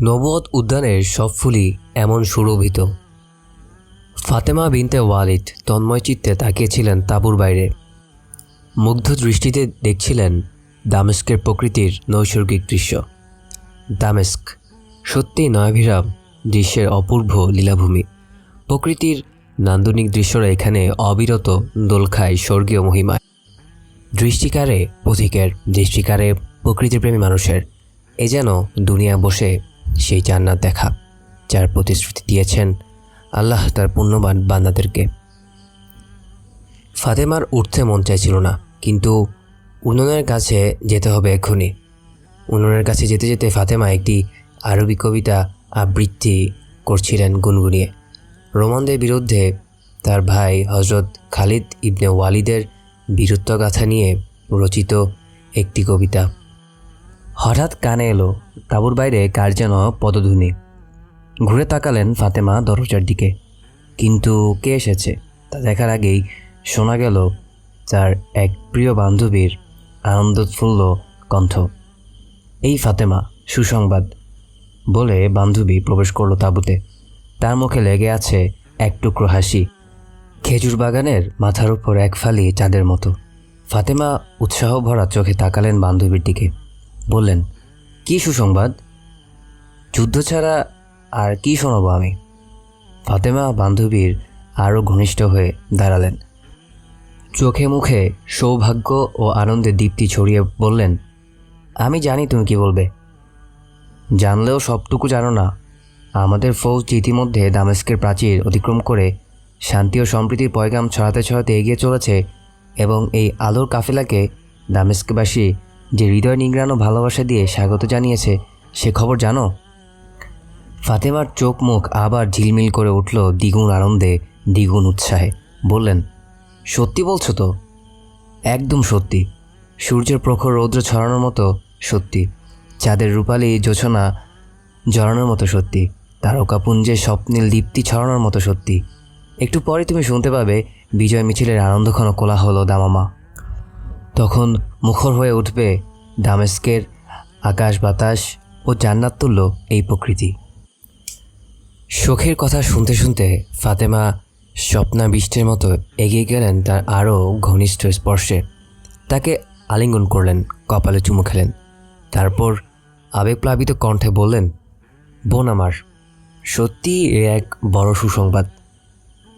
Norbert উদ্যানের সব ফুলই এমন সুরভিত। ফাতেমা বিনতে ওয়ালিদ তন্ময় চিত্তে তাকিয়েছিলেন তাঁবুর বাইরে। মুগ্ধ দৃষ্টিতে দেখছিলেন দামেস্কের প্রকৃতির নৈসর্গিক দৃশ্য। দামেস্ক, সত্যিই নয়াভিরাম দৃশ্যের অপূর্ব লীলাভূমি। প্রকৃতির নান্দনিক দৃশ্যরা এখানে অবিরত দোল খায় স্বর্গীয় মহিমায় দৃষ্টিকারে পথিকের দৃষ্টিকারে প্রকৃতিপ্রেমী মানুষের। এ যেন দুনিয়া বসে সেই জান্নাত দেখা যার প্রতিশ্রুতি দিয়েছেন আল্লাহ তার পুণ্যবান বান্দাদেরকে। ফাতেমার উঠতে মন চাইছিল না, কিন্তু উনুনের কাছে যেতে হবে এক্ষুনি। উনুনের কাছে যেতে যেতে ফাতেমা একটি আরবি কবিতা আবৃত্তি করছিলেন গুনগুনিয়ে। রোমানদের বিরুদ্ধে তার ভাই হজরত খালিদ ইবনে ওয়ালিদের বীরত্বগাথা নিয়ে রচিত একটি কবিতা। হঠাৎ কানে এলো তাঁবুর বাইরে কার যেন পদধ্বনি। ঘুরে তাকালেন ফাতেমা দরজার দিকে। কিন্তু কে এসেছে তা দেখার আগেই শোনা গেল তার এক প্রিয় বান্ধবীর আনন্দোৎফুল্ল কণ্ঠ। এই ফাতেমা, সুসংবাদ, বলে বান্ধবী প্রবেশ করল তাঁবুতে। তার মুখে লেগে আছে এক টুকরো হাসি। খেজুর বাগানের মাথার উপর এক ফালি চাঁদের মতো। ফাতেমা উৎসাহ ভরা চোখে তাকালেন বান্ধবীর দিকে। বললেন কি সুসংবাদ? যুদ্ধ ছাড়া আর কি শোনাবো আমি? ফাতেমা বান্ধবীর আরও ঘনিষ্ঠ হয়ে দাঁড়ালেন। চোখে মুখে সৌভাগ্য ও আনন্দে দীপ্তি ছড়িয়ে বললেন, আমি জানি তুমি কি বলবে। জানলেও সবটুকু জানো না, আমাদের ফৌজ ইতিমধ্যে দামেস্কের প্রাচীর অতিক্রম করে শান্তি ও সম্প্রীতির পয়গাম ছড়াতে ছড়াতে এগিয়ে চলেছে এবং এই আলোর কাফেলাকে দামেস্কবাসী যে হৃদয় নিংড়ানো ভালোবাসা দিয়ে স্বাগত জানিয়েছে, সে খবর জানো? ফাতেমার চোখ মুখ আবার ঝিলমিল করে উঠল দ্বিগুণ আনন্দে, দ্বিগুণ উৎসাহে। বললেন, সত্যি বলছো তো? একদম সত্যি। সূর্যের প্রখর রৌদ্র ছড়ানোর মতো সত্যি। চাঁদের রূপালী জোছনা জড়ানোর মতো সত্যি। তারকাপুঞ্জে স্বপ্নীল দীপ্তি ছড়ানোর মতো সত্যি। একটু পরে তুমি শুনতে পাবে বিজয় মিছিলের আনন্দক্ষণ কোলাহল দামামা। তখন মুখর হয়ে উঠবে দামেস্কের আকাশ বাতাস ও জান্নাত তুল্য এই প্রকৃতি। শোকের কথা শুনতে শুনতে ফাতেমা স্বপ্নাবিষ্টের মতো এগিয়ে গেলেন তার আরও ঘনিষ্ঠ স্পর্শে। তাকে আলিঙ্গন করলেন, কপালে চুমু খেলেন। তারপর আবেগপ্লাবিত কণ্ঠে বললেন, বোন আমার, সত্যি এ এক বড় সুসংবাদ।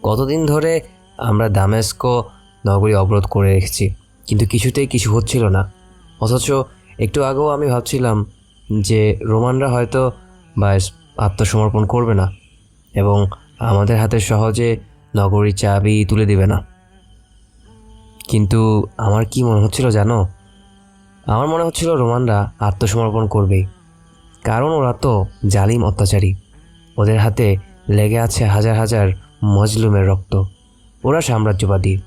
কতদিন ধরে আমরা দামেস্ক নগরী অবরোধ করে রেখেছি। কিন্তু কিছুতেই কিছু হচ্ছিল না। অথচ একটু আগেও আমি ভাবছিলাম যে রোমানরা হয়তো বা আত্মসমর্পণ করবে না এবং আমাদের হাতে সহজে নগরীর চাবি তুলে দেবে না। কিন্তু আমার কি মনে হচ্ছিল জানো? আমার মনে হচ্ছিল রোমানরা আত্মসমর্পণ করবেই। কারণ ওরা তো জালিম অত্যাচারী। ওদের হাতে লেগে আছে হাজার হাজার মজলুমের রক্ত। ওরা সাম্রাজ্যবাদী।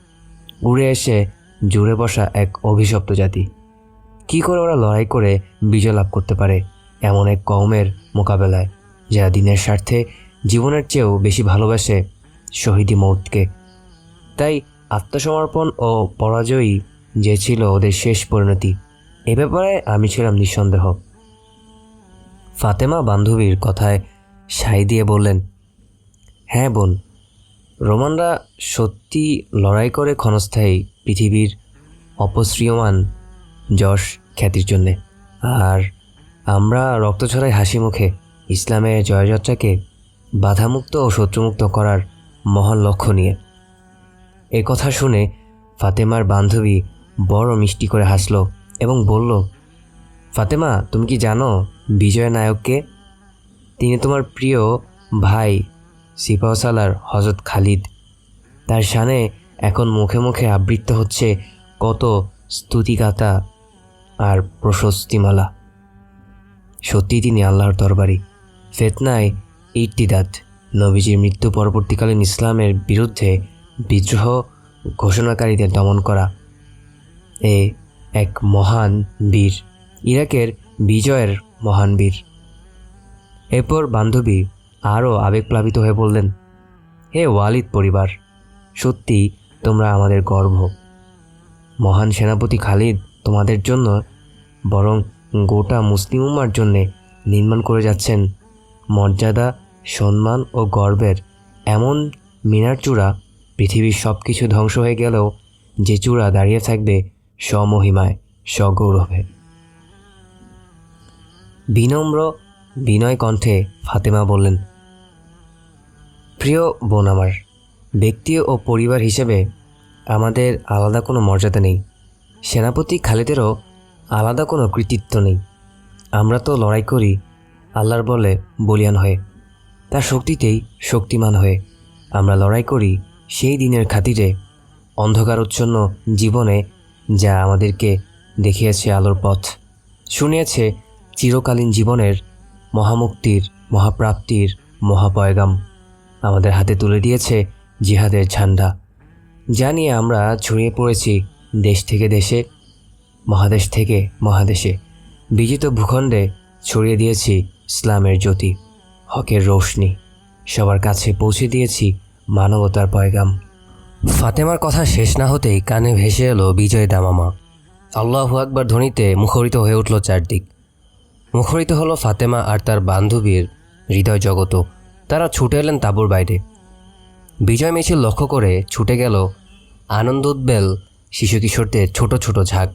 উড়ে এসে জুড়ে বসা এক অভিশপ্ত জাতি। কি করে ওরা লড়াই করে বিজয় লাভ করতে পারে এমন এক কওমের মোকাবেলায়, যারা দিনের স্বার্থে জীবনের চেয়েও বেশি ভালোবাসে শহীদি মৌতকে। তাই আত্মসমর্পণ ও পরাজয়ই যে ছিল ওদের শেষ পরিণতি, এ ব্যাপারে আমি ছিলাম নিঃসন্দেহ। ফাতেমা বান্ধবীর কথায় সাই দিয়ে বললেন হ্যাঁ বোন, রোমানরা সত্যি লড়াই করে ক্ষণস্থায়ী পৃথিবীর অপশ্রিয়মান যশ খ্যাতির জন্যে। আর আমরা রক্ত ছড়াই হাসি মুখে ইসলামের জয়যাত্রাকে বাধামুক্ত ও শত্রুমুক্ত করার মহান লক্ষ্য নিয়ে। এ কথা শুনে ফাতেমার বান্ধবী বড় মিষ্টি করে হাসল এবং বলল, ফাতেমা, তুমি কি জানো বিজয় নায়ককে? তিনি তোমার প্রিয় ভাই সিপাহসালার হজরত খালিদ। তার শানে এখন মুখে মুখে আবৃত্ত হচ্ছে কত স্তুতিগাথা আর প্রশস্তিমালা। সত্যি তিনি আল্লাহর দরবারি। ফেতনায় ইর্তিদাত নবীজির মৃত্যু পরবর্তীকালীন ইসলামের বিরুদ্ধে বিদ্রোহ ঘোষণাকারীদের দমন করা। এ এক মহান বীর। ইরাকের বিজয়ের মহান বীর। এরপর বান্ধবী আরও আবেগপ্লাবিত হয়ে বললেন, হে ওয়ালিদ পরিবার সত্যি তোমরা আমাদের গর্ব। মহান সেনাপতি খালিদ তোমাদের জন্য বরং গোটা মুসলিম উম্মার জন্যে নির্মাণ করে যাচ্ছেন। মর্যাদা, সম্মান ও গর্বের এমন মিনার চূড়া পৃথিবীর সব কিছু ধ্বংস হয়ে গেলেও যে চূড়া দাঁড়িয়ে থাকবে স্বমহিমায়, স্বগৌরবে। বিনম্র বিনয় কণ্ঠে ফাতেমা বললেন, প্রিয় বোন আমার ব্যক্তি ও পরিবার হিসেবে আমাদের আলাদা কোনো মর্যাদা নেই। সেনাপতি খালিদেরও আলাদা কোনো কৃতিত্ব নেই। আমরা তো লড়াই করি আল্লাহর বলে বলিয়ান হয়ে। তার শক্তিতেই শক্তিমান হয়ে আমরা লড়াই করি সেই দিনের খাতিরে অন্ধকারচ্ছন্ন জীবনে যা আমাদেরকে দেখিয়েছে আলোর পথ। শুনিয়েছে চিরকালীন জীবনের মহামুক্তির, মহাপ্রাপ্তির মহাপয়গাম। আমাদের হাতে তুলে দিয়েছে জিহাদের ঝান্ডা। যা নিয়ে আমরা ছড়িয়ে পড়েছি দেশ থেকে দেশে, মহাদেশ থেকে মহাদেশে। বিজিত ভূখণ্ডে ছড়িয়ে দিয়েছি ইসলামের জ্যোতি, হকের রোশনি। সবার কাছে পৌঁছে দিয়েছি মানবতার পয়গাম। ফাতেমার কথা শেষ না হতেই কানে ভেসে এলো বিজয় দামামা। আল্লাহু আকবার ধ্বনিতে মুখরিত হয়ে উঠল চারদিক। মুখরিত হলো ফাতেমা আর তার বান্ধবীর হৃদয় জগত। তারা ছুটে এলেন তাঁবুর বাইরে। বিজয় মিছিল লক্ষ্য করে ছুটে গেল আনন্দোদ্বেল শিশু কিশোরদের ছোট ছোট ঝাঁক।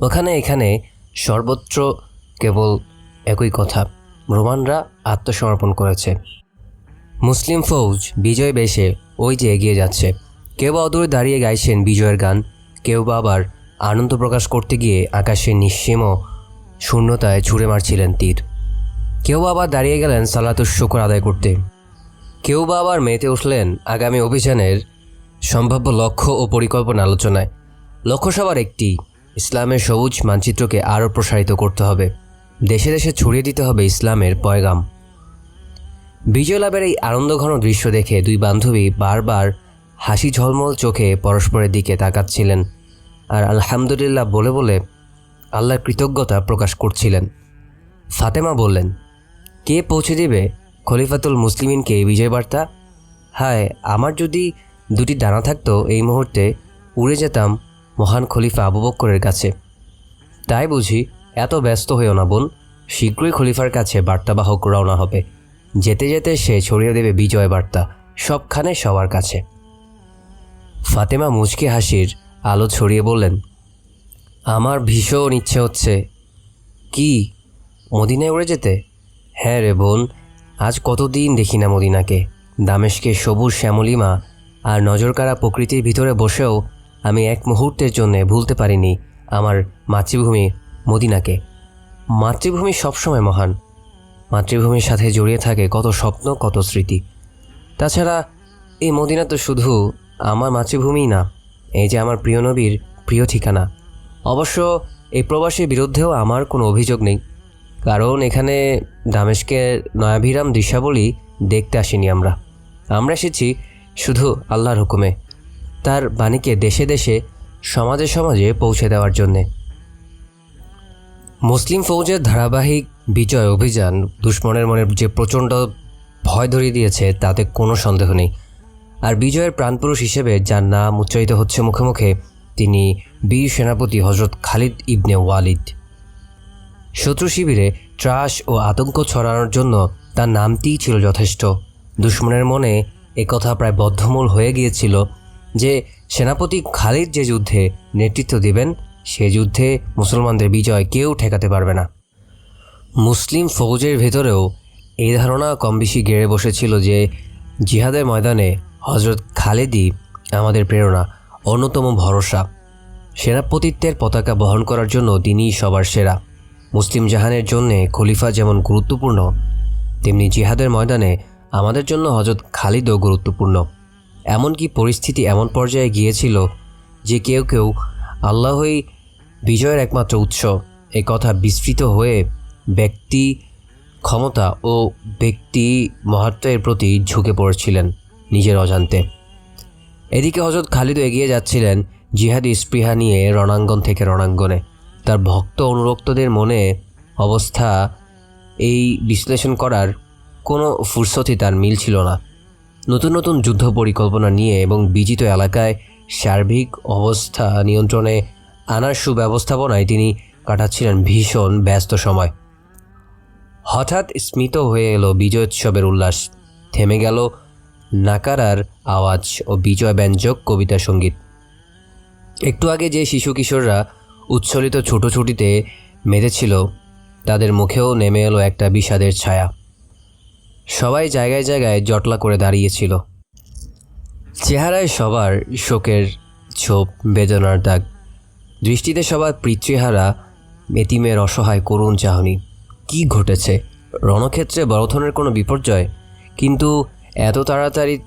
ওখানে এখানে সর্বত্র কেবল একই কথা, রোমানরা আত্মসমর্পণ করেছে। মুসলিম ফৌজ বিজয় বেশে ওই যে এগিয়ে যাচ্ছে। কেউ বা অদূরে দাঁড়িয়ে গাইছেন বিজয়ের গান, কেউ বা আবার আনন্দ প্রকাশ করতে গিয়ে আকাশের নিঃসীম শূন্যতায় ছুঁড়ে মারছিলেন তীর। কেউ আবার দাঁড়িয়ে গেলেন সালাতুর শুকর আদায় করতে। কেউ বা আবার মেতে উঠলেন আগামী অভিযানের সম্ভাব্য লক্ষ্য ও পরিকল্পনা আলোচনায়। লক্ষ্য সবার একটি, ইসলামের সবুজ মানচিত্রকে আরও প্রসারিত করতে হবে। দেশে দেশে ছড়িয়ে দিতে হবে ইসলামের পয়গাম। বিজয় লাভের এই আনন্দঘন দৃশ্য দেখে দুই বান্ধবী বারবার হাসি ঝলমল চোখে পরস্পরের দিকে তাকাচ্ছিলেন আর আলহামদুলিল্লাহ বলে বলে আল্লাহর কৃতজ্ঞতা প্রকাশ করছিলেন। ফাতেমা বললেন, কে পৌঁছে দেবে? খলিফাতুল মুসলিমিনকে বিজয় বার্তা। হায়, আমার যদি দুটি ডানা থাকতো এই মুহূর্তে, উড়ে যেতাম মহান খলিফা আবু বক্করের কাছে। তাই বুঝি এত ব্যস্ত হইও না বোন, শীঘ্রই খলিফার কাছে বার্তাবাহক রওনা হবে। যেতে যেতে সে ছড়িয়ে দেবে বিজয় বার্তা, সবখানে সবার কাছে। ফাতেমা মুচকি হাসির আলো ছড়িয়ে বললেন, আমার ভীষণ ইচ্ছে হচ্ছে, কি, মদিনায় উড়ে যেতে? হ্যাঁ রে বোন আজ কতদিন দেখি না মদিনাকে? দামেশকে সবুজ শ্যামলিমা আর নজরকাড়া প্রকৃতির ভিতরে বসেও আমি এক মুহূর্তের জন্য ভুলতে পারিনি আমার মাতৃভূমি মদিনাকে। মাতৃভূমি সবসময় মহান। মাতৃভূমির সাথে জড়িয়ে থাকে কত স্বপ্ন, কত স্মৃতি। তাছাড়া এই মদিনা তো শুধু আমার মাতৃভূমিই না, এই যে আমার প্রিয় নবীর প্রিয় ঠিকানা। অবশ্য এই প্রবাসীর বিরুদ্ধেও আমার কোনো অভিযোগ নেই। কারণ এখানে দামেশকের নয়াভিরাম দৃশ্যাবলী দেখতে আসিনি আমরা। আমরা এসেছি শুধু আল্লাহর হুকুমে, তার বাণীকে দেশে দেশে, সমাজে সমাজে পৌঁছে দেওয়ার জন্যে। মুসলিম ফৌজের ধারাবাহিক বিজয় অভিযান দুশ্মনের মনে যে প্রচণ্ড ভয় ধরিয়ে দিয়েছে, তাতে কোনো সন্দেহ নেই। আর বিজয়ের প্রাণপুরুষ হিসেবে, যার নাম উচ্চারিত হচ্ছে মুখে মুখে, তিনি বীর সেনাপতি হজরত খালিদ ইবনে ওয়ালিদ। শত্রু শিবিরে ত্রাস ও আতঙ্ক ছড়ানোর জন্য তার নামটিই ছিল যথেষ্ট। দুশ্মনের মনে একথা প্রায় বদ্ধমূল হয়ে গিয়েছিল যে, সেনাপতি খালিদ যে যুদ্ধে নেতৃত্ব দিবেন, সে যুদ্ধে মুসলমানদের বিজয় কেউ ঠেকাতে পারবে না। মুসলিম ফৌজের ভেতরেও এই ধারণা কম বেশি গেড়ে বসেছিল যে, জিহাদের ময়দানে হজরত খালেদই আমাদের প্রেরণা, অন্যতম ভরসা। সেনাপতিত্বের পতাকা বহন করার জন্য তিনিই সবার সেরা। মুসলিম জাহানের জন্যে খলিফা যেমন গুরুত্বপূর্ণ, তেমনি জিহাদের ময়দানে আমাদের জন্য হজরত খালিদও গুরুত্বপূর্ণ। এমনকি পরিস্থিতি এমন পর্যায়ে গিয়েছিল যে কেউ কেউ আল্লাহই বিজয়ের একমাত্র উৎস। এ কথা বিস্তৃত হয়ে ব্যক্তি, ক্ষমতা ও ব্যক্তি মহাত্মের প্রতি ঝুঁকে পড়েছিলেন নিজের অজান্তে। এদিকে হজরত খালিদও এগিয়ে যাচ্ছিলেন জিহাদি স্পৃহা নিয়ে রণাঙ্গন থেকে রণাঙ্গনে। তার ভক্ত অনুরক্তদের মনে অবস্থা এই বিশ্লেষণ করার কোনো ফুরসতি তার মিল ছিল না। নতুন নতুন যুদ্ধ পরিকল্পনা নিয়ে এবং বিজিত এলাকায় সার্বিক অবস্থা নিয়ন্ত্রণে আনার সুব্যবস্থাপনায় তিনি কাটাচ্ছিলেন ভীষণ ব্যস্ত সময়। হঠাৎ স্মিত হয়ে এলো বিজয়োৎসবের উল্লাস। থেমে গেল নাকারার আওয়াজ ও বিজয় ব্যঞ্জক কবিতা সংগীত। একটু আগে যে শিশু কিশোররা উচ্ছলিত ছুটোছুটিতে মেতেছিল তাদের মুখেও নেমে এলো একটা বিষাদের ছায়া। সবাই জায়গায় জায়গায় জটলা করে দাঁড়িয়েছিল। চেহারায় সবার শোকের ছোপ, বেদনার দাগ, দৃষ্টিতে সবার পিতৃহারা মেতিমের অসহায় করুণ চাহনি। কি ঘটেছে? রণক্ষেত্রে বড়থনের কোনো বিপর্যয়? কিন্তু এত তাড়াতাড়ি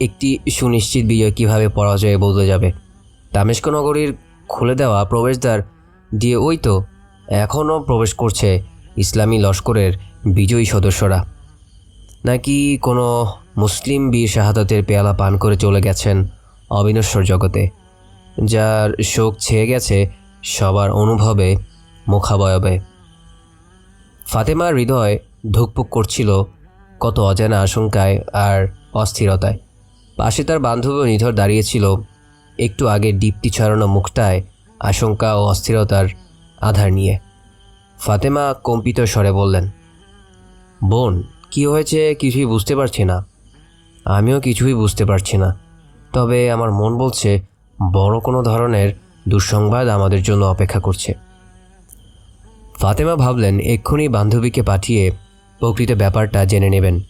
একটি সুনিশ্চিত বিজয় কীভাবে পরাজয়ে বদলে যাবে? দামেস্ক নগরীর খুলে দেওয়া প্রবেশদ্বার দিয়ে ওই তো এখনও প্রবেশ করছে ইসলামী লস্করের বিজয়ী সদস্যরা। নাকি কোনো মুসলিম বীর শাহাদাতের পেয়ালা পান করে চলে গেছেন অবিনশ্বর জগতে, যার শোক ছেয়ে গেছে সবার অনুভবে, মুখাবয়বে। ফাতেমার হৃদয় ধুকপুক করছিল কত অজানা আশঙ্কায় আর অস্থিরতায়। পাশে তার বান্ধবী নিধর দাঁড়িয়েছিল একটু আগে দীপ্তি ছড়ানো মুখটায় আশঙ্কা ও অস্থিরতার আধার নিয়ে। ফাতেমা কম্পিত স্বরে বললেন, বোন, কি হয়েছে কিছুই বুঝতে পারছি না। আমিও কিছুই বুঝতে পারছি না। তবে আমার মন বলছে বড় কোনো ধরনের দুঃসংবাদ আমাদের জন্য অপেক্ষা করছে। ফাতেমা ভাবলেন, এক্ষুনি বান্ধবীকে পাঠিয়ে প্রকৃত ব্যাপারটা জেনে নেবেন।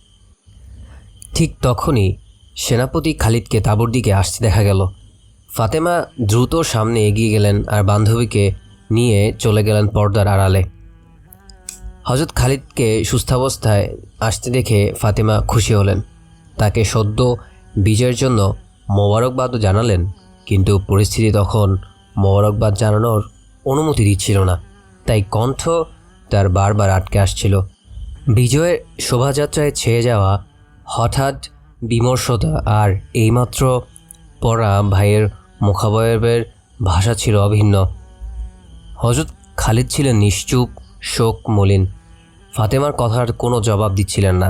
ঠিক তখনই সেনাপতি খালিদকে তাবুর দিকে আসতে দেখা গেল। ফাতেমা দ্রুত সামনে এগিয়ে গেলেন আর বান্ধবীকে নিয়ে চলে গেলেন পর্দার আড়ালে। হজরত খালিদকে সুস্থাবস্থায় আসতে দেখে ফাতেমা খুশি হলেন। তাকে সদ্য বিজয়ের জন্য মোবারকবাদও জানালেন, কিন্তু পরিস্থিতি তখন মোবারকবাদ জানানোর অনুমতি দিচ্ছিল না। তাই কণ্ঠ তার বারবার আটকে আসছিল। বিজয়ের শোভাযাত্রায় ছেয়ে যাওয়া হঠাৎ বিমর্ষতা আর এইমাত্র পড়া ভাইয়ের মুখাবয়বের ভাষা ছিল অভিন্ন। হজরত খালিদ ছিলেন নিশ্চুপ, শোক, মলিন। ফাতেমার কথার কোনো জবাব দিচ্ছিলেন না।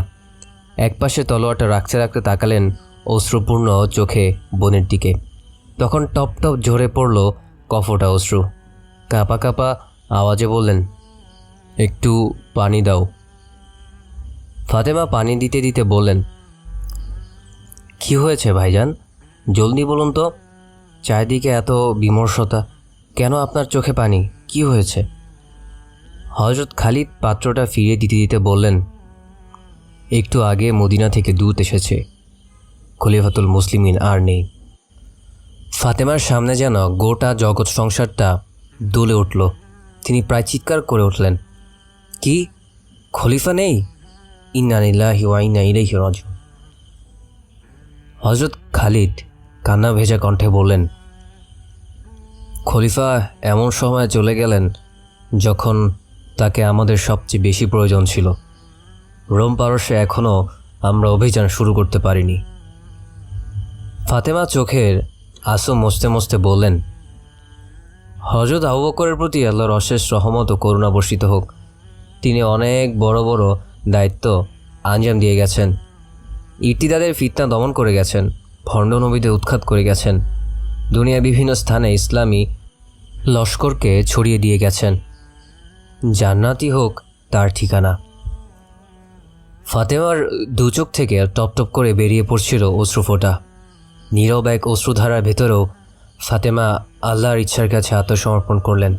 একপাশে তলোয়ারটা রাখতে রাখতে তাকালেন অশ্রুপূর্ণ চোখে বোনের দিকে। তখন টপ টপ ঝরে পড়ল কফটা অশ্রু। কাঁপা কাঁপা আওয়াজে বললেন, একটু পানি দাও। ফাতেমা পানি দিতে দিতে বললেন, কি হয়েছে ভাইজান? জলদি বলুন তো। চারিদিকে এত বিমর্ষতা। কেন আপনার চোখে পানি? কি হয়েছে? হজরত খালিদ পাত্রটা ফিরিয়ে দিতে দিতে বললেন, একটু আগে মদিনা থেকে দূত এসেছে। খলিফাতুল মুসলিমিন আর নেই। ফাতেমার সামনে যেন গোটা জগৎ সংসারটা দোলে উঠল। তিনি প্রায় চিৎকার করে উঠলেন, কি? খলিফা নেই? ইন্নানিল্লাহি ওয়াইনা ইলাইহি রাজিউন। হজরত খালিদ কান্না ভেজা কণ্ঠে বললেন, খলিফা এমন সময় চলে গেলেন যখন তাকে আমাদের সবচেয়ে বেশি প্রয়োজন ছিল। রোম পারস্যে এখনও আমরা অভিযান শুরু করতে পারিনি। ফাতেমা চোখের আসু মস্তে মস্তে বললেন হজরত আবু বকরের প্রতি আল্লাহর অশেষ রহমত ও করুণা বর্ষিত হোক। তিনি অনেক বড় বড় দায়িত্ব আঞ্জাম দিয়ে গেছেন। ইর্তিদাদের ফিতনা দমন করে গেছেন। ভণ্ড নবীদের উৎখাত করে গেছেন। দুনিয়ার বিভিন্ন স্থানে ইসলামী লস্করকে ছড়িয়ে দিয়ে গেছেন। জান্নাতি হোক তার ঠিকানা। ফাতেমার দুচোখ থেকে টপ টপ করে বেরিয়ে পড়ছিল অশ্রুফোঁটা। নীরব এক অশ্রুধারার ভেতরেও ফাতেমা আল্লাহর ইচ্ছার কাছে আত্মসমর্পণ করলেন।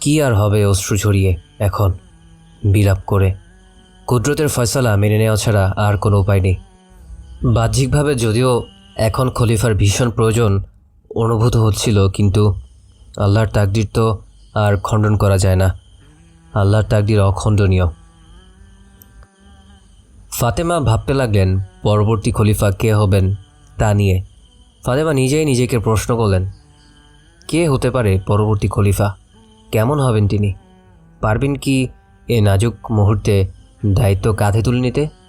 কি আর হবে অশ্রু ঝরিয়ে এখন? বিলাপ করে। কুদরতের ফয়সালা মেনে নেওয়া ছাড়া আর কোনো উপায় নেই। বাহ্যিকভাবে যদিও এখন খলিফার ভীষণ প্রয়োজন অনুভূত হচ্ছিল, কিন্তু আল্লাহর তাকদির তো আর খণ্ডন করা যায় না। আল্লাহর তাকদির অখণ্ডনীয়। ফাতেমা ভাবতে লাগলেন, পরবর্তী খলিফা কে হবেন তা নিয়ে। ফাতেমা নিজেই নিজেকে প্রশ্ন করলেন, কে হতে পারে পরবর্তী খলিফা? কেমন হবেন তিনি? পারবেন কি এ নাজুক মুহূর্তে দায়িত্ব কাঁধে তুলে নিতে?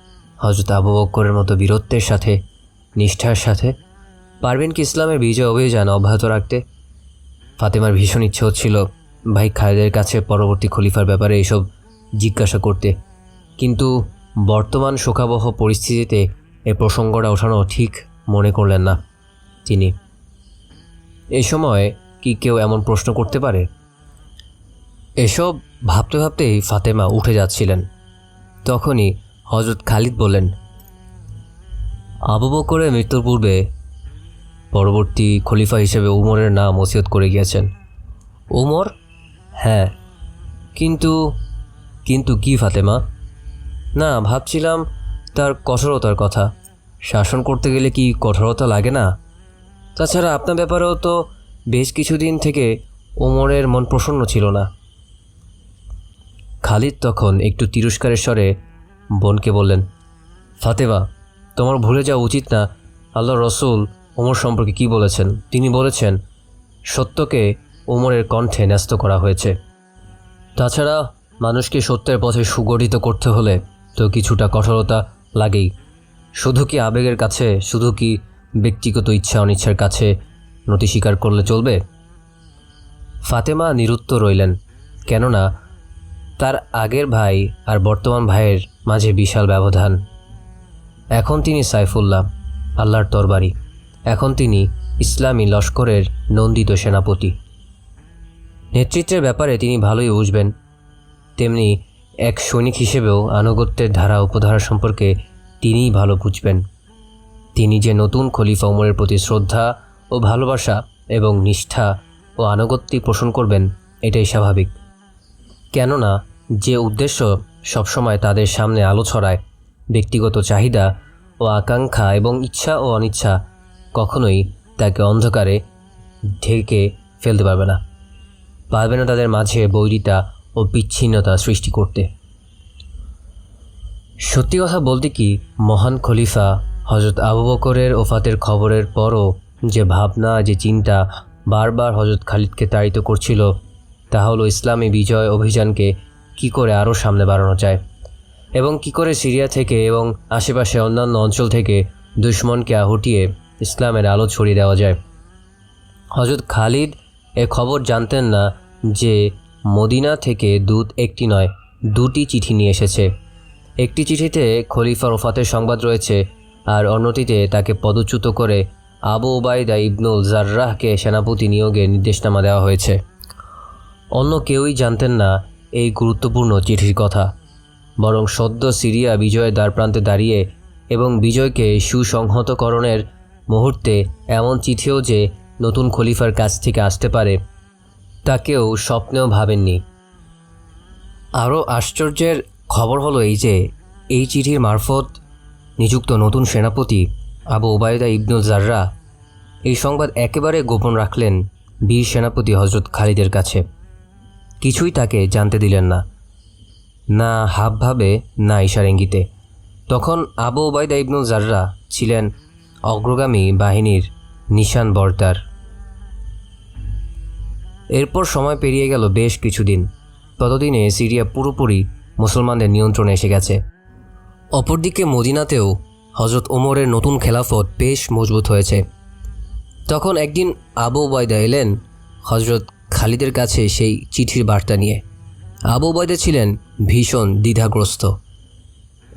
হজরত আবু বক্করের মতো বীরত্বের সাথে, নিষ্ঠার সাথে পারবেন কি ইসলামের বিজয় অভিযান অব্যাহত রাখতে? ফাতেমার ভীষণ ইচ্ছে হচ্ছিল ভাই খালেদের কাছে পরবর্তী খলিফার ব্যাপারে এসব জিজ্ঞাসা করতে। কিন্তু বর্তমান শোকাবহ পরিস্থিতিতে এ প্রসঙ্গটা ওঠানো ঠিক মনে করলেন না তিনি। এ সময় কি কেউ এমন প্রশ্ন করতে পারে? এসব ভাবতে ভাবতেই ফাতেমা উঠে যাচ্ছিলেন। তখনই হজরত খালিদ বললেন, আবু বকরের মৃত্যুর পূর্বে পরবর্তী খলিফা হিসেবে উমরের নাম ওসিয়ত করে গিয়েছেন। উমর? হ্যাঁ। কিন্তু কিন্তু কি ফাতেমা? না, ভাবছিলাম তার কঠোরতার কথা। শাসন করতে গেলে কি কঠোরতা লাগে না? তাছাড়া আপনার ব্যাপারেও তো বেশ কিছুদিন থেকে ওমরের মন প্রসন্ন ছিল না। খালিদ তখন একটু তিরস্কারের স্বরে বোনকে বললেন, ফাতেমা, তোমার ভুলে যাওয়া উচিত না। আল্লাহ রসুল ওমর সম্পর্কে কি বলেছেন? তিনি বলেছেন, সত্যকে ওমরের কণ্ঠে ন্যস্ত করা হয়েছে। তাছাড়া মানুষকে সত্যের পথে সুগঠিত করতে হলে তো কিছুটা কঠোরতা লাগেই। শুধু কি আবেগের কাছে, শুধু কি ব্যক্তিগত ইচ্ছা অনিচ্ছার কাছে নতি স্বীকার করলে চলবে? ফাতেমা নিরুত্তর রইলেন, কেননা তার আগের ভাই আর বর্তমান ভাইয়ের মাঝে বিশাল ব্যবধান। এখন তিনি সাইফুল্লাহ, আল্লাহর তরবারি। এখন তিনি ইসলামী লস্করের নন্দিত সেনাপতি। নেতৃত্বের ব্যাপারে তিনি ভালোই বুঝবেন। তেমনি এক সৈনিক হিসেবেও আনুগত্যের ধারা উপধারা সম্পর্কে তিনিই ভালো বুঝবেন। তিনি যে নতুন খলিফা উমরের প্রতি শ্রদ্ধা ও ভালোবাসা এবং নিষ্ঠা ও আনুগত্যি পোষণ করবেন, এটাই স্বাভাবিক। কেননা যে উদ্দেশ্য সবসময় তাদের সামনে আলো ছড়ায়, ব্যক্তিগত চাহিদা ও আকাঙ্ক্ষা এবং ইচ্ছা ও অনিচ্ছা কখনোই তাকে অন্ধকারে ঢেকে ফেলতে পারবে না। পারবে না তাদের মাঝে বৈরিতা ও বিচ্ছিন্নতা সৃষ্টি করতে। সত্যি কথা বলতে কি, মহান খলিফা হজরত আবু বকরের ওফাতের খবরের পরও যে ভাবনা, যে চিন্তা বারবার হজরত খালিদকে তাড়িত করছিল তা হলো ইসলামী বিজয় অভিযানকে কি করে আরও সামনে বাড়ানো যায়? এবং কি করে সিরিয়া থেকে এবং আশেপাশে অন্যান্য অঞ্চল থেকে দুশ্মনকে হটিয়ে ইসলামের আলো ছড়িয়ে দেওয়া যায়? হজরত খালিদ এ খবর জানতেন না যে মদিনা থেকে দূত একটি নয়, দুটি চিঠি নিয়ে এসেছে। একটি চিঠিতে খলিফা ওফাতের সংবাদ রয়েছে আর অন্যটিতে তাকে পদচ্যুত করে আবু ওবায়দা ইবনুল জার্রাহকে সেনাপতি নিয়োগের নির্দেশনামা দেওয়া হয়েছে। অন্য কেউই জানতেন না এই গুরুত্বপূর্ণ চিঠির কথা। বরং সদ্য সিরিয়া বিজয়ের দ্বারপ্রান্তে দাঁড়িয়ে এবং বিজয়কে সুসংহতকরণের মুহূর্তে এমন চিঠিও যে নতুন খলিফার কাছ থেকে আসতে পারে তাকেও স্বপ্নেও ভাবেননি। আরও আশ্চর্যের খবর হলো এই যে, এই চিঠির মারফত নিযুক্ত নতুন সেনাপতি আবু ওবায়দা ইবনুল জাররা এই সংবাদ একেবারে গোপন রাখলেন বীর সেনাপতি হজরত খালিদের কাছে। কিছুই তাকে জানতে দিলেন না। না হাবভাবে, না ইশার ইঙ্গিতে। তখন আবু ওবায়দা ইবনুল জাররা ছিলেন অগ্রগামী বাহিনীর নিশান বর্তার। এরপর সময় পেরিয়ে গেল বেশ কিছুদিন। ততদিনে সিরিয়া পুরোপুরি মুসলমানদের নিয়ন্ত্রণে এসে গেছে। অপরদিকে মদিনাতেও হজরত ওমরের নতুন খেলাফত বেশ মজবুত হয়েছে। তখন একদিন আবু ওবায়দা এলেন হজরত খালিদের কাছে সেই চিঠির বার্তা নিয়ে। আবু ওবায়দা ছিলেন ভীষণ দ্বিধাগ্রস্ত।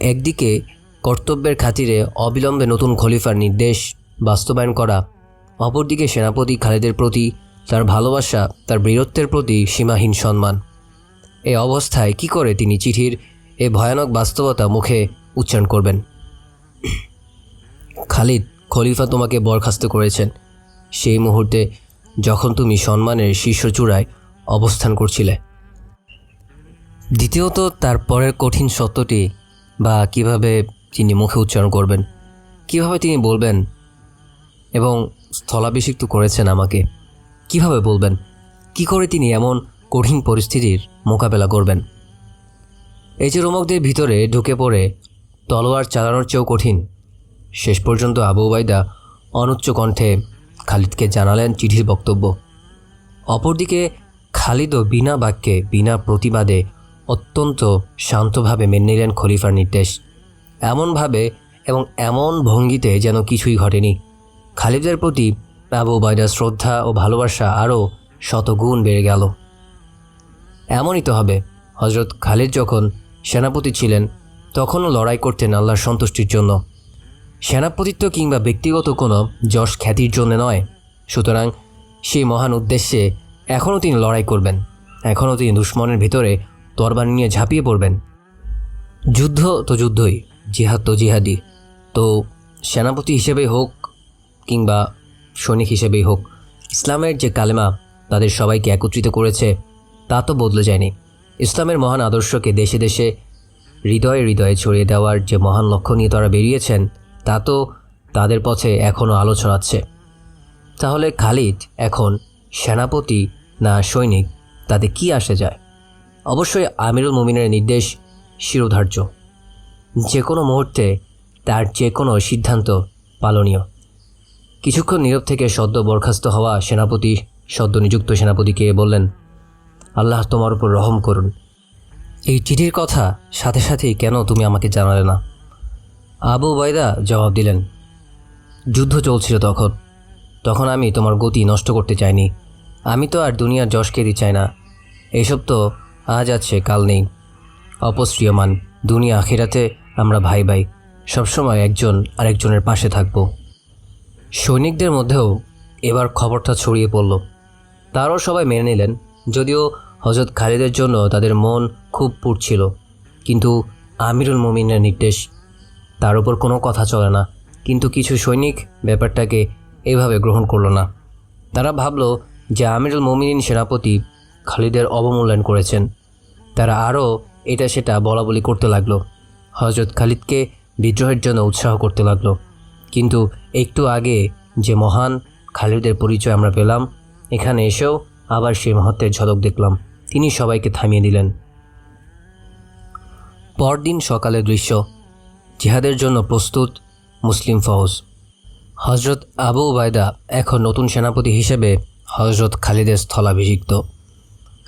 একদিকে কর্তব্যের খাতিরে অবিলম্বে নতুন খলিফার নির্দেশ বাস্তবায়ন করা, অপরদিকে সেনাপতি খালিদের প্রতি তার ভালোবাসা, তার বীরত্বের প্রতি সীমাহীন সম্মান। এ অবস্থায় কি করে তিনি চিঠির এ ভয়ানক বাস্তবতা মুখে উচ্চারণ করবেন? খালিদ খলিফা তোমাকে বরখাস্ত করেছেন। সেই মুহূর্তে যখন তুমি সম্মানের শীর্ষচূড়ায় অবস্থান করছিলে। দ্বিতীয়ত, তার পরের কঠিন সত্যটি বা কীভাবে তিনি মুখে উচ্চারণ করবেন, কীভাবে তিনি বলবেন এবং স্থলাভিষিক্ত করেছেন আমাকে, কীভাবে বলবেন, কি করে তিনি এমন কঠিন পরিস্থিতির মোকাবেলা করবেন। এই যে রোমকদের ভিতরে ঢুকে পড়ে, তলোয়ার চালানোর চেয়েও কঠিন। শেষ পর্যন্ত আবু উবাইদা অনুচ্চ কণ্ঠে খালিদকে জানালেন চিঠির বক্তব্য। অপরদিকে খালিদও বিনা বাক্যে, বিনা প্রতিবাদে অত্যন্ত শান্তভাবে মেনে নিলেন খলিফার নির্দেশ। এমনভাবে এবং এমন ভঙ্গিতে যেন কিছুই ঘটেনি। খালিদের প্রতি আবু উবাইদার শ্রদ্ধা ও ভালোবাসা আরও শতগুণ বেড়ে গেল। এমনই তো হবে হজরত খালিদ যখন সেনাপতি ছিলেন, তখনও লড়াই করতেন আল্লাহর সন্তুষ্টির জন্য। সেনাপতিত্ব কিংবা ব্যক্তিগত কোনো যশ খ্যাতির জন্য নয়। সুতরাং সেই মহান উদ্দেশ্যে এখনও তিনি লড়াই করবেন। এখনও তিনি দুশ্মনের ভিতরে তরবার নিয়ে ঝাঁপিয়ে পড়বেন। যুদ্ধ তো যুদ্ধই, জিহাদ তো জিহাদি। তো সেনাপতি হিসেবেই হোক কিংবা সৈনিক হিসেবেই হোক, ইসলামের যে কালেমা তাদের সবাইকে একত্রিত করেছে, তা তো বদলে যায়নি। ইসলামের মহান আদর্শকে দেশে দেশে হৃদয়ে হৃদয়ে ছড়িয়ে দেওয়ার যে মহান লক্ষ্য নিয়ে তারা বেরিয়েছেন তা তো তাদের পথে এখনও আলো ছড়াচ্ছে। তাহলে খালিদ এখন সেনাপতি না সৈনিক? তাতে কি আসে যায়? অবশ্যই আমিরুল মুমিনের নির্দেশ শিরোধার্য। যে কোনো মুহূর্তে তার যে কোনো সিদ্ধান্ত পালনীয়। কিছুক্ষণ নীরব থেকে সদ্য বরখাস্ত হওয়া সেনাপতি, সদ্য নিযুক্ত সেনাপতিকে বললেন, আল্লাহ তোমার উপর রহম করুন। এই চিঠির কথা সাথে সাথেই কেন তুমি আমাকে জানালে না? আবু বাইদা জবাব দিলেন, যুদ্ধ চলছিল তখন। তখন আমি তোমার গতি নষ্ট করতে চাইনি। আমি তো আর দুনিয়ার যশ খেতে চাই না। এইসব তো আজ আছে, কাল নেই। অপশ্রিয়মান দুনিয়া আখিরাতে আমরা ভাই ভাই সবসময় একজন আরেকজনের পাশে থাকব। সৈনিকদের মধ্যেও এবার খবরটা ছড়িয়ে পড়ল। তারও সবাই মেনে নিলেন, যদিও হজরত খালিদের জন্য তাদের মন খুব পুড়ছিল। কিন্তু আমিরুল মমিনের নির্দেশ তার উপর কোনো কথা চলে না। কিন্তু কিছু সৈনিক ব্যাপারটাকে এভাবে গ্রহণ করল না। তারা ভাবলো যে আমিরুল মমিনিন সেনাপতি খালিদের অবমূল্যায়ন করেছেন। তারা আরও এটা সেটা বলা বলি করতে লাগল। হজরত খালিদকে বিদ্রোহের জন্য উৎসাহ করতে লাগল। কিন্তু একটু আগে যে মহান খালিদের পরিচয় আমরা পেলাম, এখানে এসেও আবার সেই মহত্বের ঝলক দেখলাম। তিনি সবাইকে থামিয়ে দিলেন। পরদিন সকালের দৃশ্য। জিহাদের জন্য প্রস্তুত মুসলিম ফৌজ। হজরত আবু উবায়দা এখন নতুন সেনাপতি হিসেবে হজরত খালিদের স্থলাভিষিক্ত।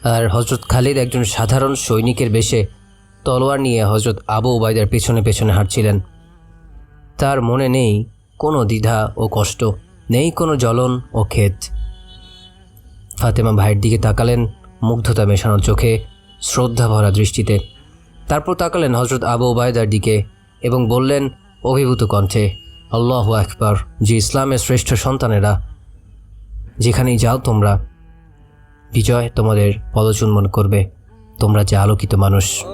আর হজরত খালিদ একজন সাধারণ সৈনিকের বেশে তলোয়ার নিয়ে হজরত আবু উবায়দার পেছনে পেছনে হাঁটছিলেন। তার মনে নেই কোনো দ্বিধা ও কষ্ট, নেই কোনো জ্বলন ও ক্ষেত। ফাতেমা ভাইয়ের দিকে তাকালেন, মুগ্ধতা মেশানো চোখে শ্রদ্ধা ভরা দৃষ্টিতে। তারপর তাকালেন হজরত আবু ওবায়দার দিকে এবং বললেন, অভিভূত কণ্ঠে, আল্লাহ আকবার, যে ইসলামের শ্রেষ্ঠ সন্তানেরা, যেখানেই যাও তোমরা, বিজয় তোমাদের পদচুম্বন করবে, তোমরা যে আলোকিত মানুষ।